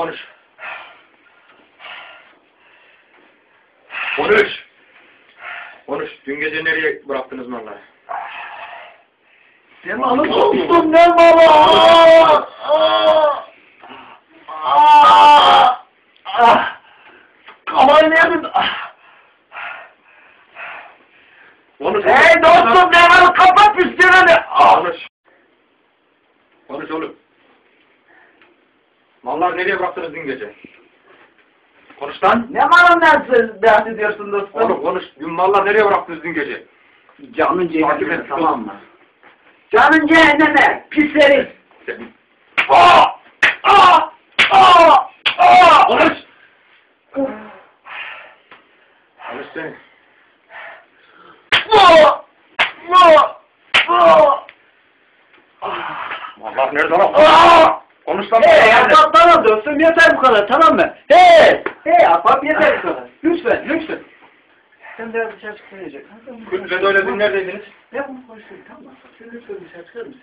konuş. 13. Konuş. Dün gece nereye bıraktınız malları? Ne malı soktum ne malı? Aa! Aa! Aa! Ah! Kamayı yedin. Konuş. Hey dostum ne malı kapat üstünü. Konuş. Mallar nereye bıraktınız dün gece? Konuş lan. Ne malından söz bahsediyorsun dostum? Oğlum konuş. Dün mallar nereye bıraktınız dün gece? Canın cehenneme tamam mı? Canın cehenneme pis herif. Aa! Aa! Aa! Aa! Konuş. Konuş sen. Aa! Aa! Aa! Mallar nerede lan? Aa! Konuş lan. Hey mallar nerede? ahbap tamam dostum yeter bu kadar tamam mı? Hey! Hey ahbap yeter bu kadar. Lütfen lütfen. Sen biraz dışarı çıkmayacak. Kürt'le öyle dün neredeydiniz? Ne bunu konuştun tamam. Sen lütfen dışarı çıkar mısın?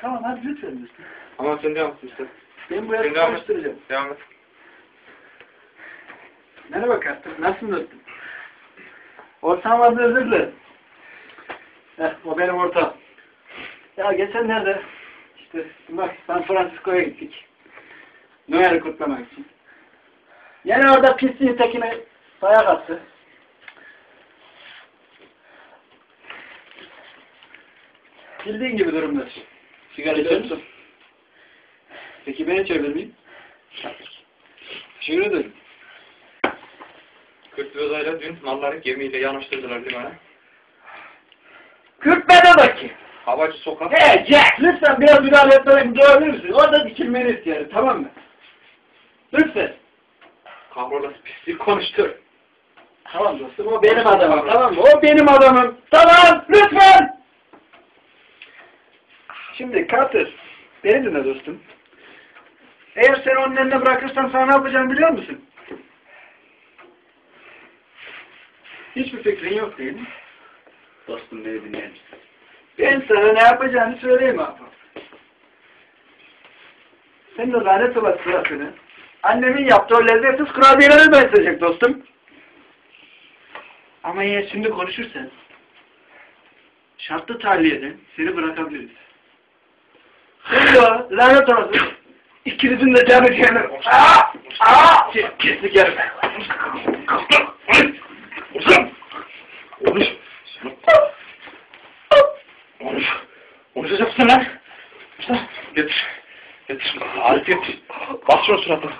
Tamam hadi lütfen lütfen. Ama sen devam et işte. Ben bu yerde konuşturacağım. Devam et. Merhaba Kasım. Nasılsın dostum? Ortağım adı özür dilerim. Heh, o benim ortağım. Ya geçen nerede? Bak San Francisco'ya gittik. Noel'i kutlamak için. Yine orada pisliğin tekine dayak attı. Bildiğin gibi durumlar. Sigara içer misin? Peki ben içebilir miyim? Teşekkür ederim. Kürt ve Özay'la dün malları gemiyle yanaştırdılar limana. Kürtmede bakayım. Havacı sokak. Hey Jack, lütfen biraz müdahale etmeden doğabilir misin? Orada dikilmeni istiyorum, tamam mı? Lütfen. Kahrolası pislik konuştur. Tamam dostum, o benim adamım, tamam mı? O benim adamım. Tamam, lütfen. Şimdi Carter, beni dinle dostum. Eğer seni onun eline bırakırsam sana ne yapacağımı biliyor musun? Hiçbir fikrin yok değil mi? Dostum beni dinleyen. Ben sana ne yapacağını söyleyeyim abi. Senin o lanet olası suratını annemin yaptığı o lezzetsiz kurabiyeleri besleyecek dostum. Ama eğer şimdi konuşursan şartlı tahliyeden seni bırakabiliriz. O lanet olası ikinizin de canı cehennem. Aa! Aa! Kestik Und es ist jetzt nicht mehr. Jetzt, jetzt, halt jetzt. Was schon, Schnatter?